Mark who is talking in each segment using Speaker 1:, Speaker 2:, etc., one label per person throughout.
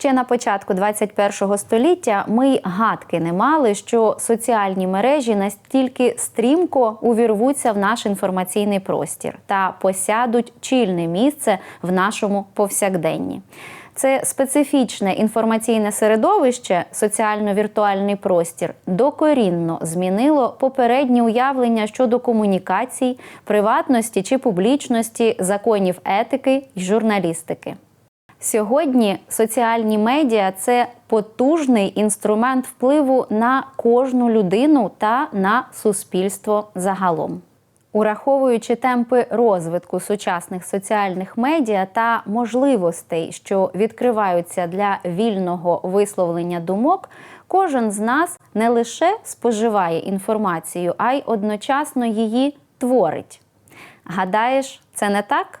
Speaker 1: Ще на початку 21 століття ми й гадки не мали, що соціальні мережі настільки стрімко увірвуться в наш інформаційний простір та посядуть чільне місце в нашому повсякденні. Це специфічне інформаційне середовище, соціально-віртуальний простір, докорінно змінило попередні уявлення щодо комунікацій, приватності чи публічності, законів етики й журналістики. Сьогодні соціальні медіа це потужний інструмент впливу на кожну людину та на суспільство загалом. Ураховуючи темпи розвитку сучасних соціальних медіа та можливостей, що відкриваються для вільного висловлення думок, кожен з нас не лише споживає інформацію, а й одночасно її творить. Гадаєш, це не так?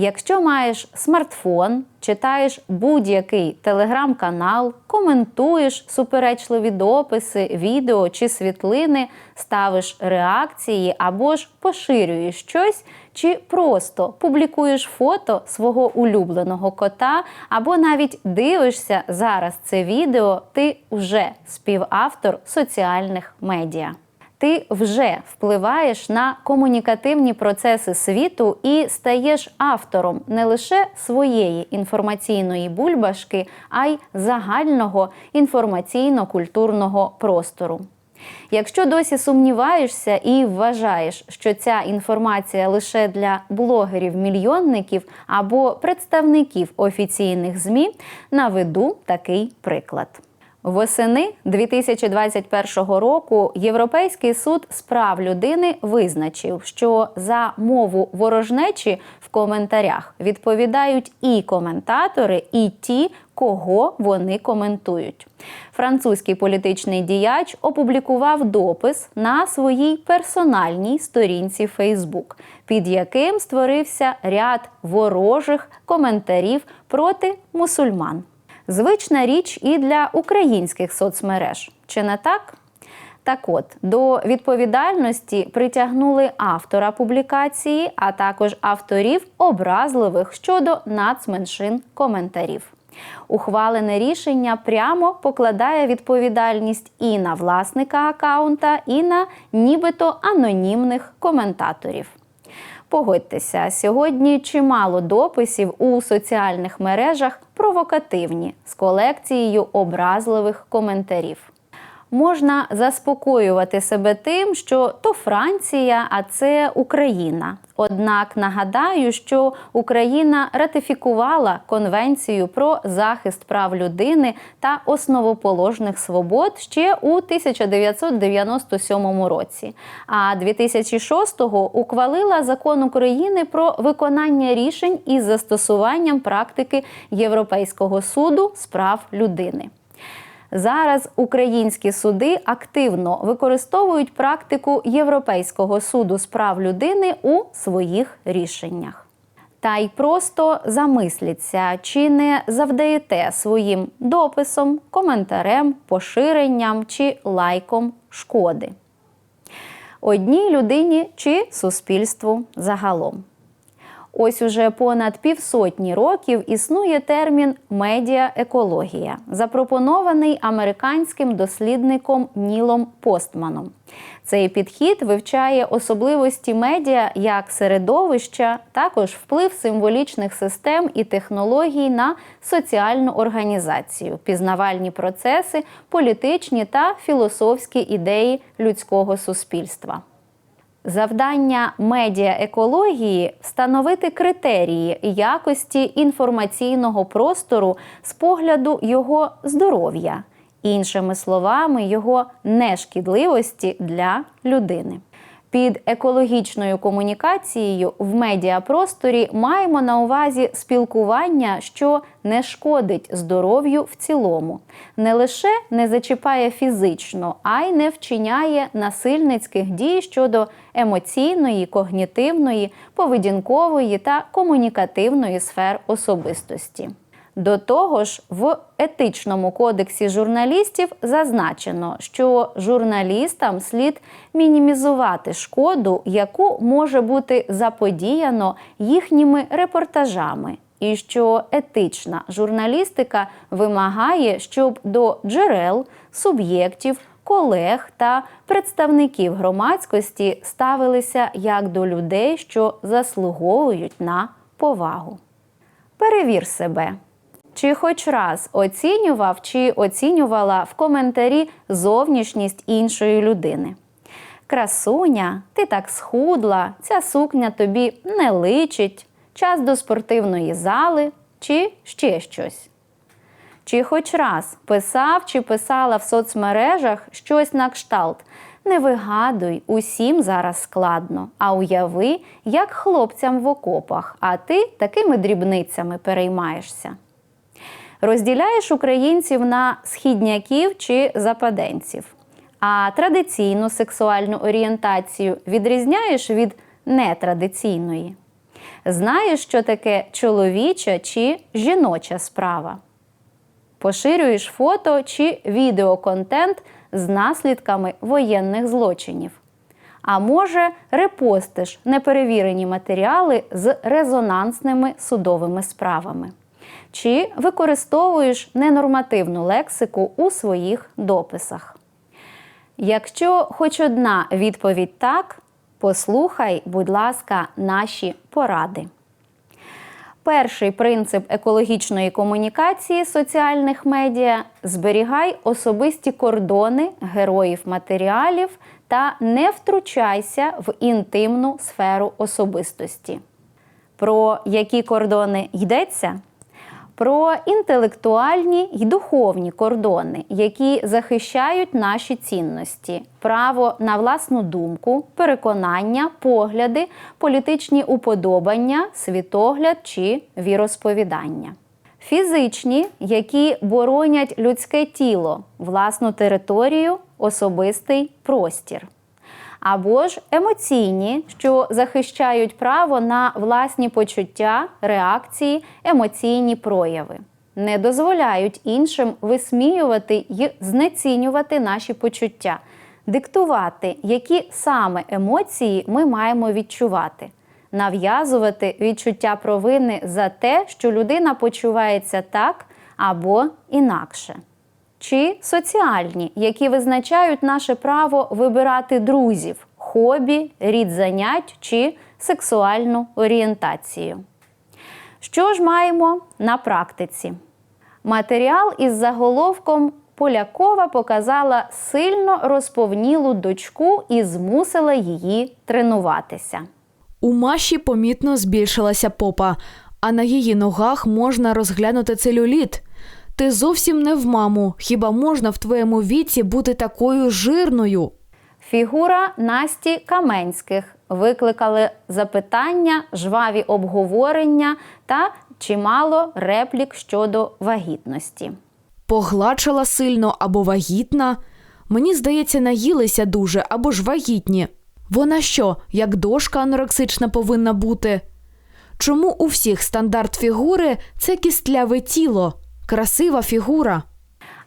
Speaker 1: Якщо маєш смартфон, читаєш будь-який телеграм-канал, коментуєш суперечливі дописи, відео чи світлини, ставиш реакції або ж поширюєш щось, чи просто публікуєш фото свого улюбленого кота, або навіть дивишся зараз це відео, ти вже співавтор соціальних медіа ти вже впливаєш на комунікативні процеси світу і стаєш автором не лише своєї інформаційної бульбашки, а й загального інформаційно-культурного простору. Якщо досі сумніваєшся і вважаєш, що ця інформація лише для блогерів-мільйонників або представників офіційних ЗМІ, наведу такий приклад. Восени 2021 року Європейський суд з прав людини визначив, що за мову ворожнечі в коментарях відповідають і коментатори, і ті, кого вони коментують. Французький політичний діяч опублікував допис на своїй персональній сторінці Фейсбук, під яким створився ряд ворожих коментарів проти мусульман звична річ і для українських соцмереж. Чи не так? Так от, до відповідальності притягнули автора публікації, а також авторів образливих щодо нацменшин коментарів. Ухвалене рішення прямо покладає відповідальність і на власника акаунта, і на нібито анонімних коментаторів. Погодьтеся, сьогодні чимало дописів у соціальних мережах провокативні з колекцією образливих коментарів. Можна заспокоювати себе тим, що то Франція, а це Україна. Однак нагадаю, що Україна ратифікувала Конвенцію про захист прав людини та основоположних свобод ще у 1997 році. А 2006-го ухвалила закон України про виконання рішень із застосуванням практики Європейського суду з прав людини. Зараз українські суди активно використовують практику Європейського суду з прав людини у своїх рішеннях. Та й просто замисліться, чи не завдаєте своїм дописом, коментарем, поширенням чи лайком шкоди одній людині чи суспільству загалом. Ось уже понад півсотні років існує термін медіаекологія, запропонований американським дослідником Нілом Постманом. Цей підхід вивчає особливості медіа як середовища, також вплив символічних систем і технологій на соціальну організацію, пізнавальні процеси, політичні та філософські ідеї людського суспільства. Завдання медіаекології встановити критерії якості інформаційного простору з погляду його здоров'я, іншими словами, його нешкідливості для людини. Під екологічною комунікацією в медіапросторі маємо на увазі спілкування, що не шкодить здоров'ю в цілому, не лише не зачіпає фізично, а й не вчиняє насильницьких дій щодо емоційної, когнітивної, поведінкової та комунікативної сфер особистості. До того ж, в етичному кодексі журналістів зазначено, що журналістам слід мінімізувати шкоду, яку може бути заподіяно їхніми репортажами, і що етична журналістика вимагає, щоб до джерел, суб'єктів, колег та представників громадськості ставилися як до людей, що заслуговують на повагу. Перевір себе. Чи хоч раз оцінював чи оцінювала в коментарі зовнішність іншої людини? Красуня, ти так схудла, ця сукня тобі не личить, час до спортивної зали чи ще щось. Чи хоч раз писав чи писала в соцмережах щось на кшталт. Не вигадуй, усім зараз складно, а уяви, як хлопцям в окопах, а ти такими дрібницями переймаєшся. Розділяєш українців на східняків чи западенців, а традиційну сексуальну орієнтацію відрізняєш від нетрадиційної. Знаєш, що таке чоловіча чи жіноча справа. Поширюєш фото чи відеоконтент з наслідками воєнних злочинів. А може, репостиш неперевірені матеріали з резонансними судовими справами. Чи використовуєш ненормативну лексику у своїх дописах. Якщо хоч одна відповідь так, послухай, будь ласка, наші поради. Перший принцип екологічної комунікації соціальних медіа зберігай особисті кордони героїв матеріалів та не втручайся в інтимну сферу особистості. Про які кордони йдеться? Про інтелектуальні й духовні кордони, які захищають наші цінності, право на власну думку, переконання, погляди, політичні уподобання, світогляд чи віросповідання. Фізичні, які боронять людське тіло, власну територію, особистий простір або ж емоційні, що захищають право на власні почуття, реакції, емоційні прояви, не дозволяють іншим висміювати й знецінювати наші почуття, диктувати, які саме емоції ми маємо відчувати. Нав'язувати відчуття провини за те, що людина почувається так або інакше чи соціальні, які визначають наше право вибирати друзів, хобі, рід занять чи сексуальну орієнтацію. Що ж маємо на практиці? Матеріал із заголовком Полякова показала сильно розповнілу дочку і змусила її тренуватися.
Speaker 2: У Маші помітно збільшилася попа, а на її ногах можна розглянути целюліт. Ти зовсім не в маму. Хіба можна в твоєму віці бути такою жирною?
Speaker 1: Фігура Насті Каменських викликали запитання, жваві обговорення та чимало реплік щодо вагітності.
Speaker 2: Погладшала сильно або вагітна. Мені здається, наїлися дуже або ж вагітні. Вона що, як дошка анорексична повинна бути? Чому у всіх стандарт фігури це кістляве тіло? Красива фігура.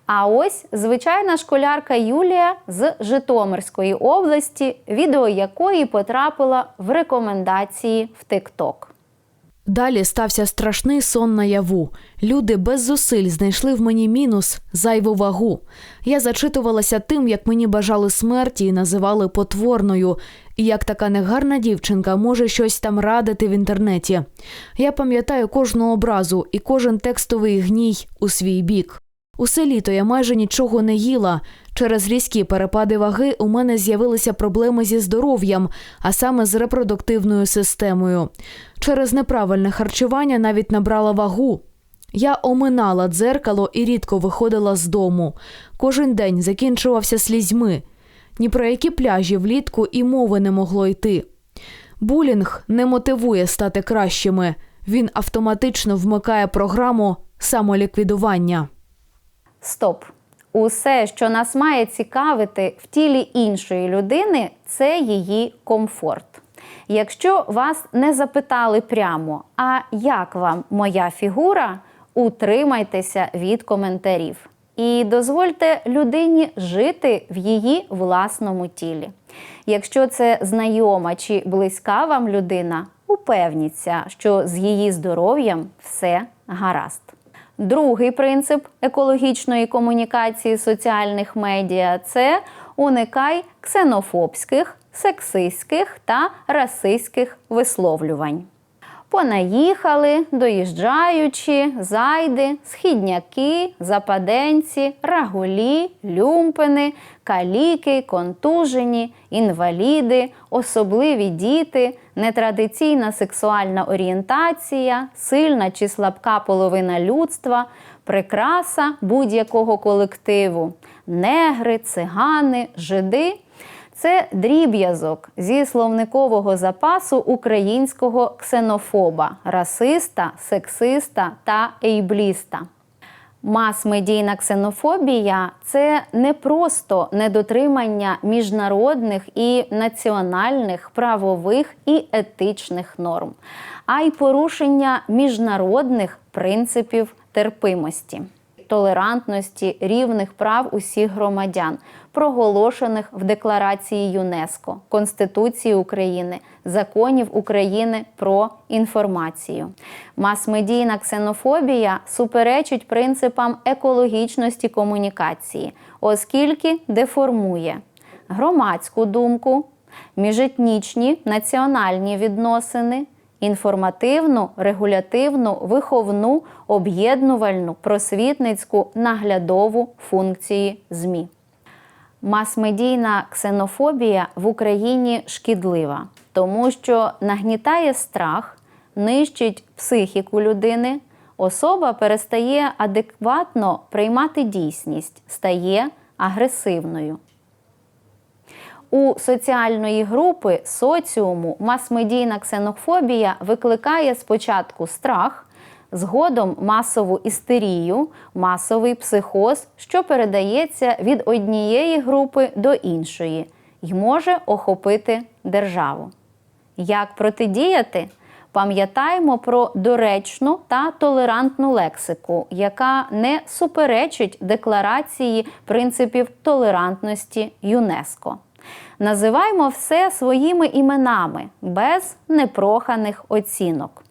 Speaker 1: А ось звичайна школярка Юлія з Житомирської області, відео якої потрапила в рекомендації в TikTok.
Speaker 2: Далі стався страшний сон наяву. Люди без зусиль знайшли в мені мінус зайву вагу. Я зачитувалася тим, як мені бажали смерті і називали потворною, і як така негарна дівчинка може щось там радити в інтернеті. Я пам'ятаю кожну образу і кожен текстовий гній у свій бік. Усе літо я майже нічого не їла. Через різкі перепади ваги у мене з'явилися проблеми зі здоров'ям, а саме з репродуктивною системою. Через неправильне харчування навіть набрала вагу. Я оминала дзеркало і рідко виходила з дому. Кожен день закінчувався слізьми. Ні про які пляжі влітку і мови не могло йти. Булінг не мотивує стати кращими. Він автоматично вмикає програму самоліквідування.
Speaker 1: Стоп! Усе, що нас має цікавити в тілі іншої людини, це її комфорт. Якщо вас не запитали прямо, а як вам моя фігура, утримайтеся від коментарів і дозвольте людині жити в її власному тілі. Якщо це знайома чи близька вам людина, упевніться, що з її здоров'ям все гаразд. Другий принцип екологічної комунікації соціальних медіа це уникай ксенофобських, сексистських та расистських висловлювань. Понаїхали, доїжджаючи, зайди, східняки, западенці, рагулі, люмпини, каліки, контужені, інваліди, особливі діти, нетрадиційна сексуальна орієнтація, сильна чи слабка половина людства, прикраса будь-якого колективу, негри, цигани, жиди. Це дріб'язок зі словникового запасу українського ксенофоба, расиста, сексиста та ейбліста. Мас-медійна ксенофобія це не просто недотримання міжнародних і національних правових і етичних норм, а й порушення міжнародних принципів терпимості толерантності, рівних прав усіх громадян, проголошених в Декларації ЮНЕСКО, Конституції України, законів України про інформацію. Мас-медійна ксенофобія суперечить принципам екологічності комунікації, оскільки деформує громадську думку, міжетнічні національні відносини інформативну, регулятивну, виховну, об'єднувальну, просвітницьку, наглядову функції ЗМІ. Мас-медійна ксенофобія в Україні шкідлива, тому що нагнітає страх, нищить психіку людини, особа перестає адекватно приймати дійсність, стає агресивною. У соціальної групи соціуму мас-медійна ксенофобія викликає спочатку страх, згодом масову істерію, масовий психоз, що передається від однієї групи до іншої і може охопити державу. Як протидіяти? Пам'ятаємо про доречну та толерантну лексику, яка не суперечить декларації принципів толерантності ЮНЕСКО. Називаймо все своїми іменами без непроханих оцінок.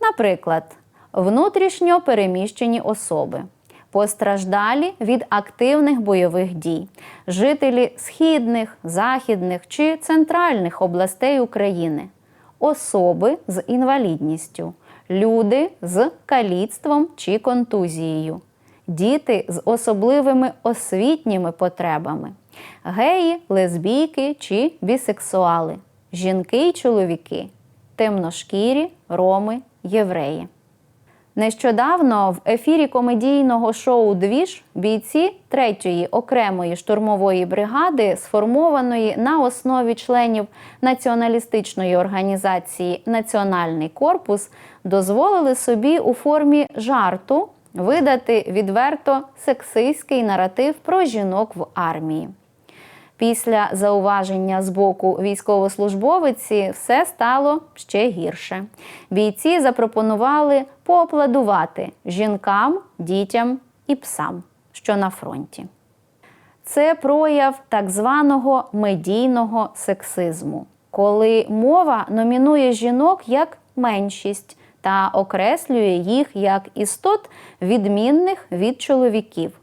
Speaker 1: Наприклад, внутрішньо переміщені особи, постраждалі від активних бойових дій, жителі східних, західних чи центральних областей України, особи з інвалідністю, люди з каліцтвом чи контузією, діти з особливими освітніми потребами. Геї, лесбійки чи бісексуали, жінки й чоловіки, темношкірі, роми, євреї. Нещодавно в ефірі комедійного шоу Двіж бійці 3-ї окремої штурмової бригади, сформованої на основі членів націоналістичної організації Національний корпус, дозволили собі у формі жарту видати відверто сексистський наратив про жінок в армії. Після зауваження з боку військовослужбовиці все стало ще гірше. Бійці запропонували поаплодувати жінкам, дітям і псам, що на фронті. Це прояв так званого медійного сексизму, коли мова номінує жінок як меншість та окреслює їх як істот відмінних від чоловіків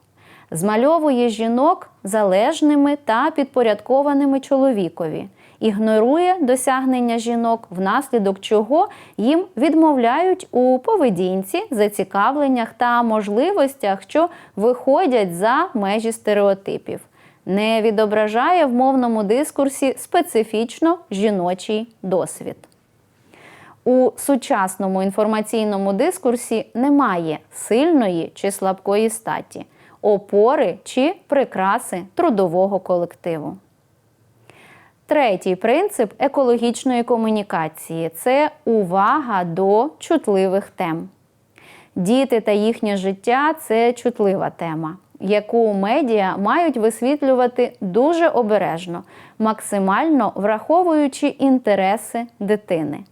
Speaker 1: змальовує жінок залежними та підпорядкованими чоловікові, ігнорує досягнення жінок, внаслідок чого їм відмовляють у поведінці, зацікавленнях та можливостях, що виходять за межі стереотипів. Не відображає в мовному дискурсі специфічно жіночий досвід. У сучасному інформаційному дискурсі немає сильної чи слабкої статі опори чи прикраси трудового колективу. Третій принцип екологічної комунікації це увага до чутливих тем. Діти та їхнє життя це чутлива тема, яку медіа мають висвітлювати дуже обережно, максимально враховуючи інтереси дитини.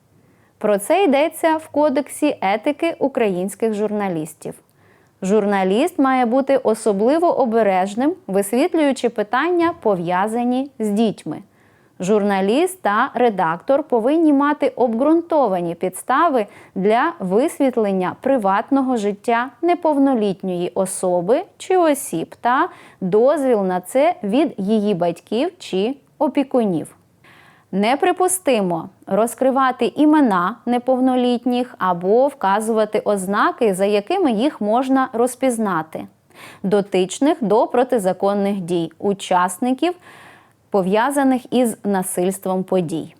Speaker 1: Про це йдеться в Кодексі етики українських журналістів. Журналіст має бути особливо обережним, висвітлюючи питання, пов'язані з дітьми. Журналіст та редактор повинні мати обґрунтовані підстави для висвітлення приватного життя неповнолітньої особи чи осіб та дозвіл на це від її батьків чи опікунів. Неприпустимо розкривати імена неповнолітніх або вказувати ознаки, за якими їх можна розпізнати, дотичних до протизаконних дій учасників, пов'язаних із насильством подій.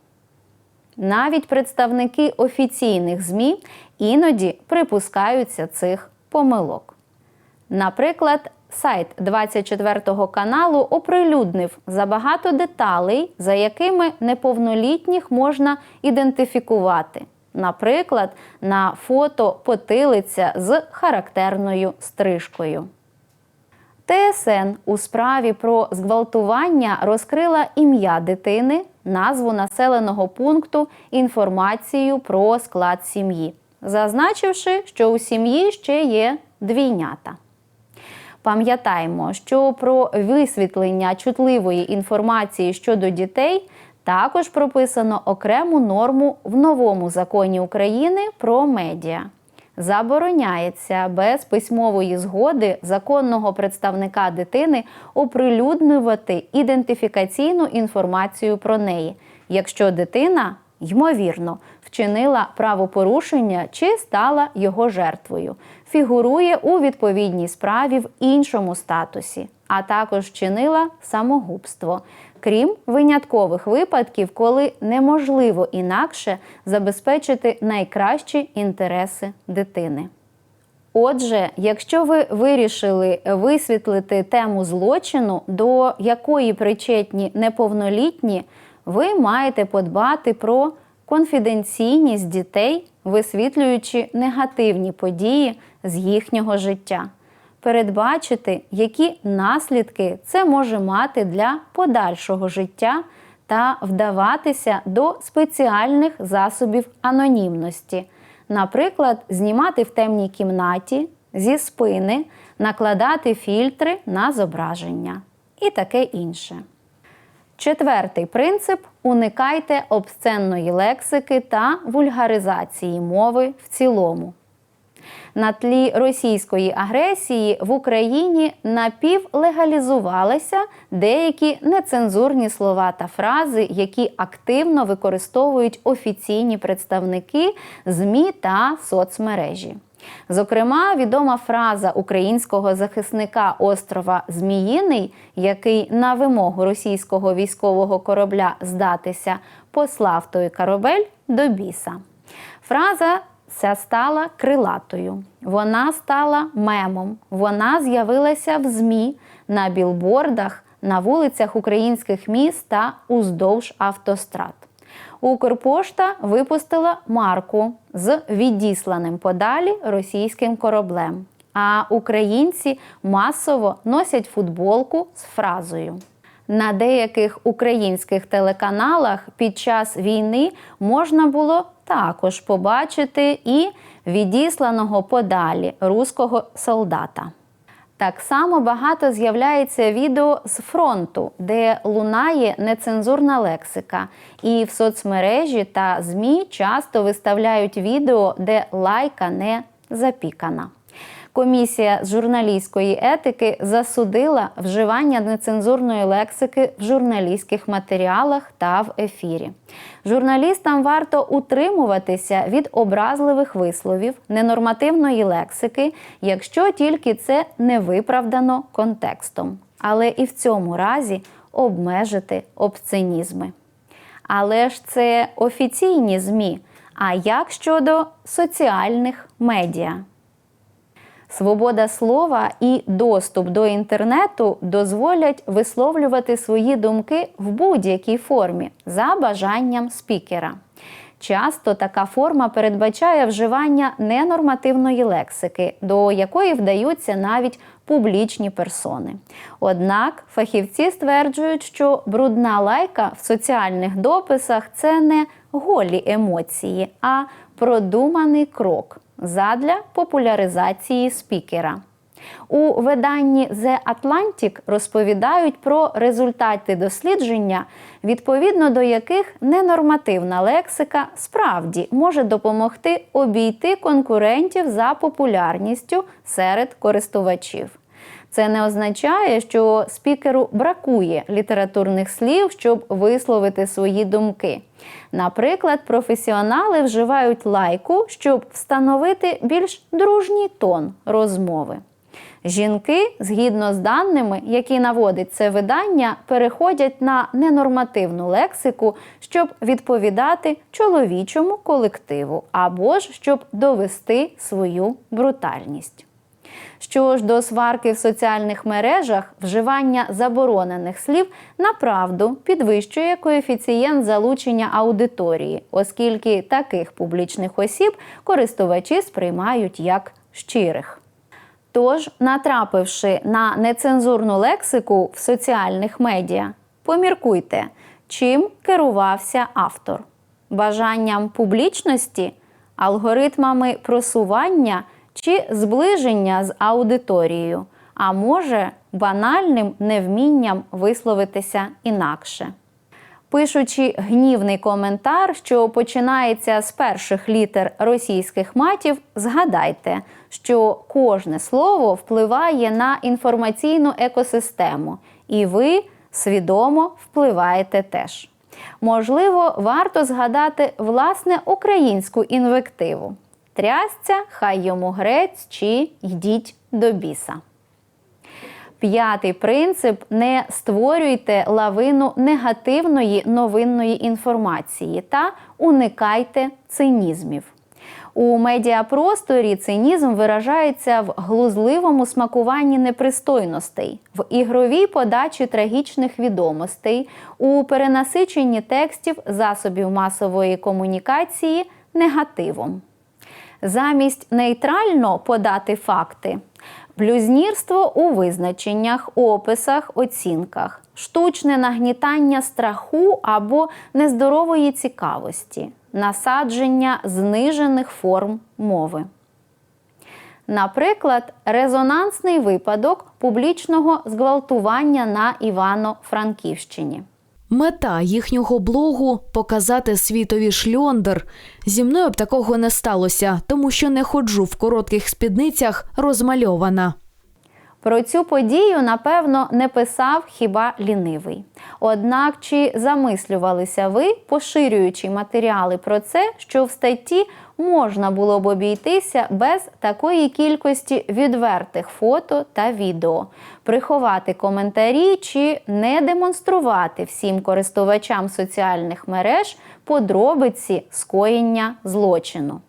Speaker 1: Навіть представники офіційних ЗМІ іноді припускаються цих помилок. Наприклад, сайт 24 каналу оприлюднив забагато деталей, за якими неповнолітніх можна ідентифікувати. Наприклад, на фото потилиця з характерною стрижкою. ТСН у справі про зґвалтування розкрила ім'я дитини, назву населеного пункту, інформацію про склад сім'ї, зазначивши, що у сім'ї ще є двійнята. Пам'ятаємо, що про висвітлення чутливої інформації щодо дітей також прописано окрему норму в новому законі України про медіа. Забороняється без письмової згоди законного представника дитини оприлюднювати ідентифікаційну інформацію про неї, якщо дитина, ймовірно, вчинила правопорушення чи стала його жертвою, фігурує у відповідній справі в іншому статусі, а також вчинила самогубство, крім виняткових випадків, коли неможливо інакше забезпечити найкращі інтереси дитини. Отже, якщо ви вирішили висвітлити тему злочину, до якої причетні неповнолітні, ви маєте подбати про конфіденційність дітей, висвітлюючи негативні події з їхнього життя, передбачити, які наслідки це може мати для подальшого життя та вдаватися до спеціальних засобів анонімності, наприклад, знімати в темній кімнаті зі спини, накладати фільтри на зображення і таке інше. Четвертий принцип уникайте обсценної лексики та вульгаризації мови в цілому. На тлі російської агресії в Україні напівлегалізувалися деякі нецензурні слова та фрази, які активно використовують офіційні представники ЗМІ та соцмережі. Зокрема, відома фраза українського захисника острова Зміїний, який на вимогу російського військового корабля здатися послав той корабель до біса. Фраза ця стала крилатою. Вона стала мемом. Вона з'явилася в ЗМІ на білбордах, на вулицях українських міст та уздовж автострад. Укрпошта випустила марку з відісланим подалі російським кораблем. А українці масово носять футболку з фразою. На деяких українських телеканалах під час війни можна було також побачити і відісланого подалі руського солдата. Так само багато з'являється відео з фронту, де лунає нецензурна лексика, і в соцмережі та ЗМІ часто виставляють відео, де лайка не запікана. Комісія з журналістської етики засудила вживання нецензурної лексики в журналістських матеріалах та в ефірі. Журналістам варто утримуватися від образливих висловів, ненормативної лексики, якщо тільки це не виправдано контекстом. Але і в цьому разі обмежити обсценізми. Але ж це офіційні ЗМІ. А як щодо соціальних медіа? Свобода слова і доступ до інтернету дозволять висловлювати свої думки в будь-якій формі за бажанням спікера. Часто така форма передбачає вживання ненормативної лексики, до якої вдаються навіть публічні персони. Однак фахівці стверджують, що брудна лайка в соціальних дописах це не голі емоції, а продуманий крок задля популяризації спікера. У виданні The Atlantic розповідають про результати дослідження, відповідно до яких ненормативна лексика справді може допомогти обійти конкурентів за популярністю серед користувачів. Це не означає, що спікеру бракує літературних слів, щоб висловити свої думки. Наприклад, професіонали вживають лайку, щоб встановити більш дружній тон розмови. Жінки, згідно з даними, які наводить це видання, переходять на ненормативну лексику, щоб відповідати чоловічому колективу або ж щоб довести свою брутальність. Що ж до сварки в соціальних мережах, вживання заборонених слів направду підвищує коефіцієнт залучення аудиторії, оскільки таких публічних осіб користувачі сприймають як щирих. Тож, натрапивши на нецензурну лексику в соціальних медіа, поміркуйте, чим керувався автор: бажанням публічності, алгоритмами просування чи зближення з аудиторією, а може, банальним невмінням висловитися інакше. Пишучи гнівний коментар, що починається з перших літер російських матів, згадайте, що кожне слово впливає на інформаційну екосистему, і ви свідомо впливаєте теж. Можливо, варто згадати власне українську інвективу: трясця, хай йому грець чи йдіть до біса. П'ятий принцип не створюйте лавину негативної новинної інформації та уникайте цинізмів. У медіапросторі цинізм виражається в глузливому смакуванні непристойностей, в ігровій подачі трагічних відомостей, у перенасиченні текстів засобів масової комунікації негативом. Замість нейтрально подати факти, блюзнірство у визначеннях, описах, оцінках, штучне нагнітання страху або нездорової цікавості, насадження знижених форм мови. Наприклад, резонансний випадок публічного зґвалтування на Івано-Франківщині.
Speaker 2: Мета їхнього блогу показати світові шльондер. Зі мною б такого не сталося, тому що не ходжу в коротких спідницях розмальована.
Speaker 1: Про цю подію, напевно, не писав хіба лінивий. Однак чи замислювалися ви, поширюючи матеріали про це, що в статті можна було б обійтися без такої кількості відвертих фото та відео, приховати коментарі чи не демонструвати всім користувачам соціальних мереж подробиці скоєння злочину.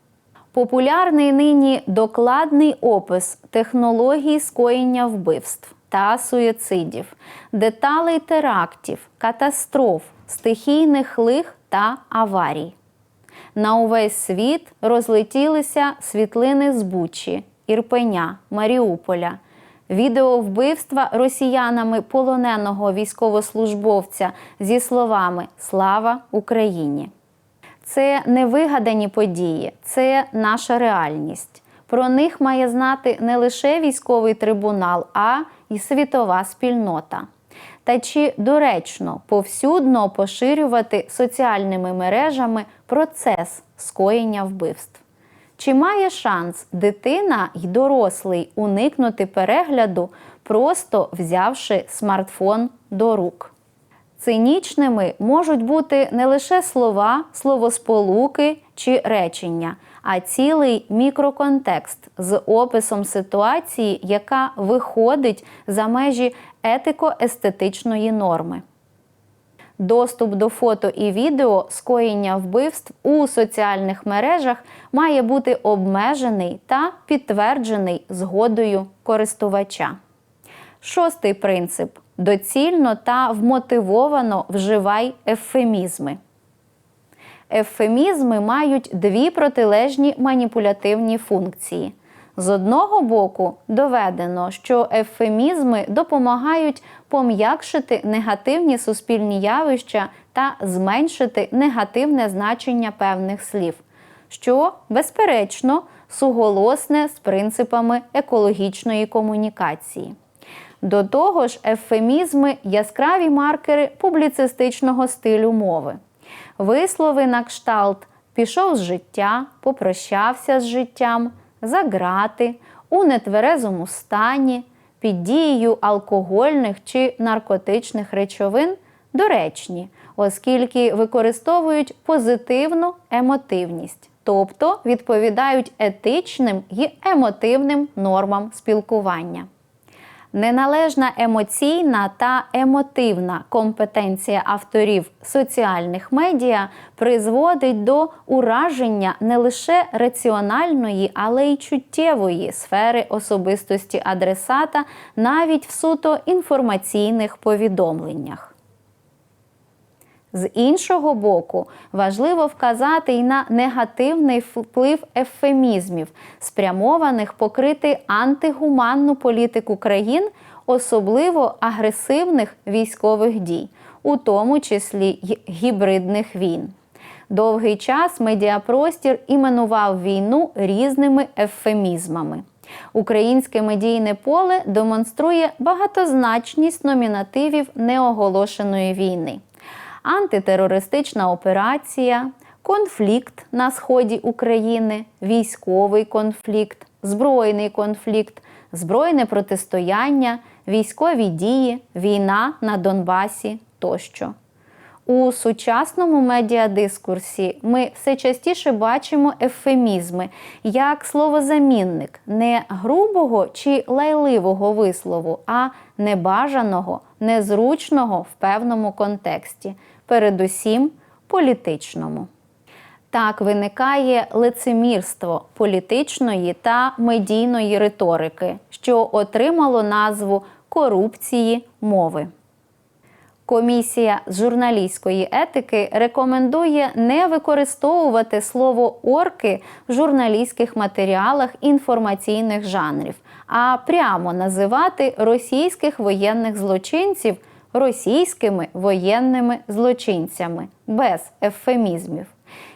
Speaker 1: Популярний нині докладний опис технологій скоєння вбивств та суїцидів, деталей терактів, катастроф, стихійних лих та аварій. На увесь світ розлетілися світлини з Бучі, Ірпеня, Маріуполя, відео вбивства росіянами полоненого військовослужбовця зі словами Слава Україні. Це не вигадані події, це наша реальність. Про них має знати не лише військовий трибунал, а й світова спільнота. Та чи доречно повсюдно поширювати соціальними мережами процес скоєння вбивств? Чи має шанс дитина й дорослий уникнути перегляду, просто взявши смартфон до рук? Цинічними можуть бути не лише слова, словосполуки чи речення, а цілий мікроконтекст з описом ситуації, яка виходить за межі етико-естетичної норми. Доступ до фото і відео скоєння вбивств у соціальних мережах має бути обмежений та підтверджений згодою користувача. Шостий принцип доцільно та вмотивовано вживай ефемізми. Ефемізми мають дві протилежні маніпулятивні функції. З одного боку, доведено, що ефемізми допомагають пом'якшити негативні суспільні явища та зменшити негативне значення певних слів, що, безперечно, суголосне з принципами екологічної комунікації. До того ж, ефемізми яскраві маркери публіцистичного стилю мови. Вислови на кшталт пішов з життя, попрощався з життям, заграти, у нетверезому стані, під дією алкогольних чи наркотичних речовин доречні, оскільки використовують позитивну емотивність, тобто відповідають етичним і емотивним нормам спілкування. Неналежна емоційна та емотивна компетенція авторів соціальних медіа призводить до ураження не лише раціональної, але й чуттєвої сфери особистості адресата навіть в суто інформаційних повідомленнях. З іншого боку, важливо вказати й на негативний вплив ефемізмів, спрямованих покрити антигуманну політику країн, особливо агресивних військових дій, у тому числі гібридних війн. Довгий час медіапростір іменував війну різними ефемізмами. Українське медійне поле демонструє багатозначність номінативів неоголошеної війни антитерористична операція, конфлікт на сході України, військовий конфлікт, збройний конфлікт, збройне протистояння, військові дії, війна на Донбасі тощо. У сучасному медіадискурсі ми все частіше бачимо ефемізми як словозамінник не грубого чи лайливого вислову, а небажаного, незручного в певному контексті, передусім політичному. Так виникає лицемірство політичної та медійної риторики, що отримало назву корупції мови. Комісія з журналістської етики рекомендує не використовувати слово орки в журналістських матеріалах інформаційних жанрів, а прямо називати російських воєнних злочинців російськими воєнними злочинцями без ефемізмів.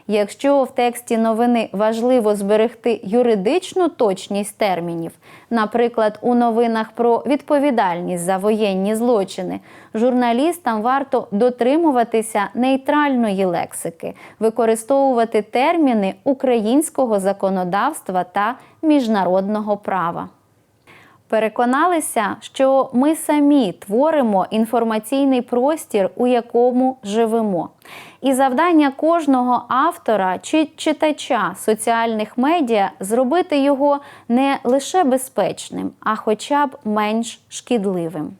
Speaker 1: Якщо в тексті новини важливо зберегти юридичну точність термінів, наприклад, у новинах про відповідальність за воєнні злочини, журналістам варто дотримуватися нейтральної лексики, використовувати терміни українського законодавства та міжнародного права. Переконалися, що ми самі творимо інформаційний простір, у якому живемо. І завдання кожного автора чи читача соціальних медіа зробити його не лише безпечним, а хоча б менш шкідливим.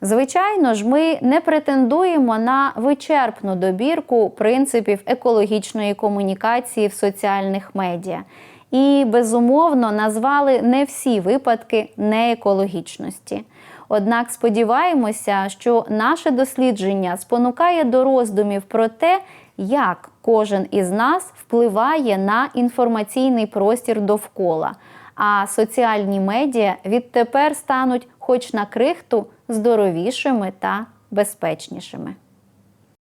Speaker 1: Звичайно ж, ми не претендуємо на вичерпну добірку принципів екологічної комунікації в соціальних медіа і безумовно назвали не всі випадки неекологічності. Однак сподіваємося, що наше дослідження спонукає до роздумів про те, як кожен із нас впливає на інформаційний простір довкола, а соціальні медіа відтепер стануть, хоч на крихту, здоровішими та безпечнішими.